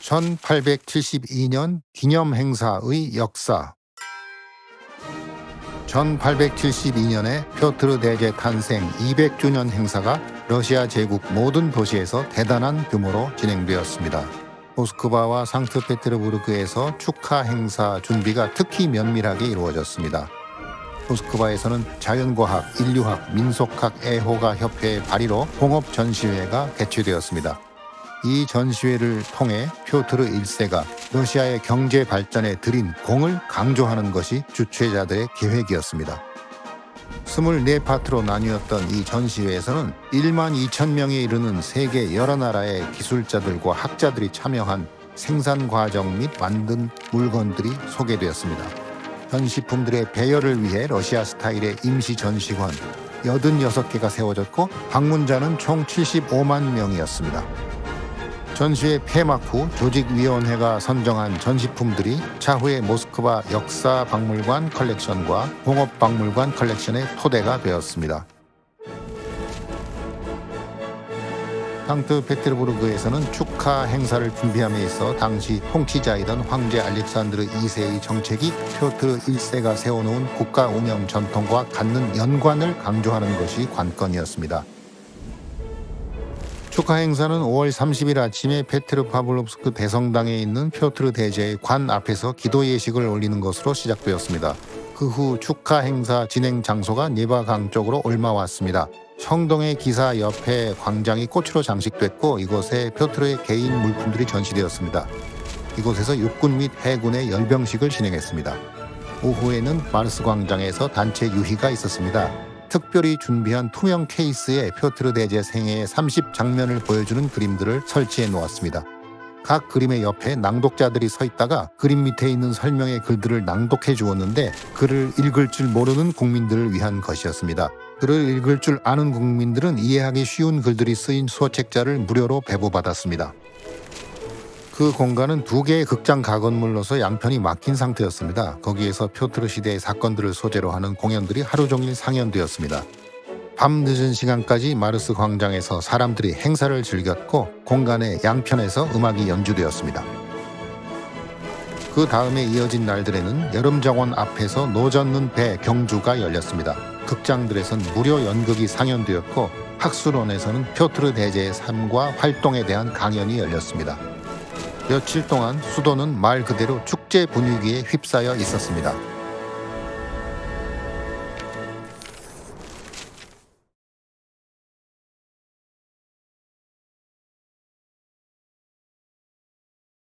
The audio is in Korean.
1872년 기념 행사의 역사 1872년에 표트르 대제 탄생 200주년 행사가 러시아 제국 모든 도시에서 대단한 규모로 진행되었습니다. 모스크바와 상트페테르부르크에서 축하 행사 준비가 특히 면밀하게 이루어졌습니다. 모스크바에서는 자연과학, 인류학, 민속학 애호가 협회의 발의로 공업 전시회가 개최되었습니다. 이 전시회를 통해 표트르 1세가 러시아의 경제 발전에 들인 공을 강조하는 것이 주최자들의 계획이었습니다. 24파트로 나뉘었던 이 전시회에서는 1만 2천 명에 이르는 세계 여러 나라의 기술자들과 학자들이 참여한 생산 과정 및 만든 물건들이 소개되었습니다. 전시품들의 배열을 위해 러시아 스타일의 임시 전시관 86개가 세워졌고 방문자는 총 75만 명이었습니다. 전시회 폐막 후 조직위원회가 선정한 전시품들이 차후에 모스크바 역사박물관 컬렉션과 공업박물관 컬렉션의 토대가 되었습니다. 상트 페테르부르크에서는 축하 행사를 준비함에 있어 당시 통치자이던 황제 알렉산드르 2세의 정책이 표트르 1세가 세워놓은 국가 운영 전통과 갖는 연관을 강조하는 것이 관건이었습니다. 축하 행사는 5월 30일 아침에 페트르 파블롭스크 대성당에 있는 표트르 대제의 관 앞에서 기도 예식을 올리는 것으로 시작되었습니다. 그 후 축하 행사 진행 장소가 네바강 쪽으로 옮아왔습니다. 청동의 기사 옆에 광장이 꽃으로 장식됐고 이곳에 표트르의 개인 물품들이 전시되었습니다. 이곳에서 육군 및 해군의 열병식을 진행했습니다. 오후에는 마르스 광장에서 단체 유희가 있었습니다. 특별히 준비한 투명 케이스에 표트르 대제 생애의 30 장면을 보여주는 그림들을 설치해 놓았습니다. 각 그림의 옆에 낭독자들이 서 있다가 그림 밑에 있는 설명의 글들을 낭독해 주었는데 글을 읽을 줄 모르는 국민들을 위한 것이었습니다. 글을 읽을 줄 아는 국민들은 이해하기 쉬운 글들이 쓰인 수어책자를 무료로 배부받았습니다. 그 공간은 두 개의 극장 가건물로서 양편이 막힌 상태였습니다. 거기에서 표트르 시대의 사건들을 소재로 하는 공연들이 하루 종일 상연되었습니다. 밤 늦은 시간까지 마르스 광장에서 사람들이 행사를 즐겼고 공간의 양편에서 음악이 연주되었습니다. 그 다음에 이어진 날들에는 여름 정원 앞에서 노젓는 배 경주가 열렸습니다. 극장들에선 무료 연극이 상연되었고 학술원에서는 표트르 대제의 삶과 활동에 대한 강연이 열렸습니다. 며칠 동안 수도는 말 그대로 축제 분위기에 휩싸여 있었습니다.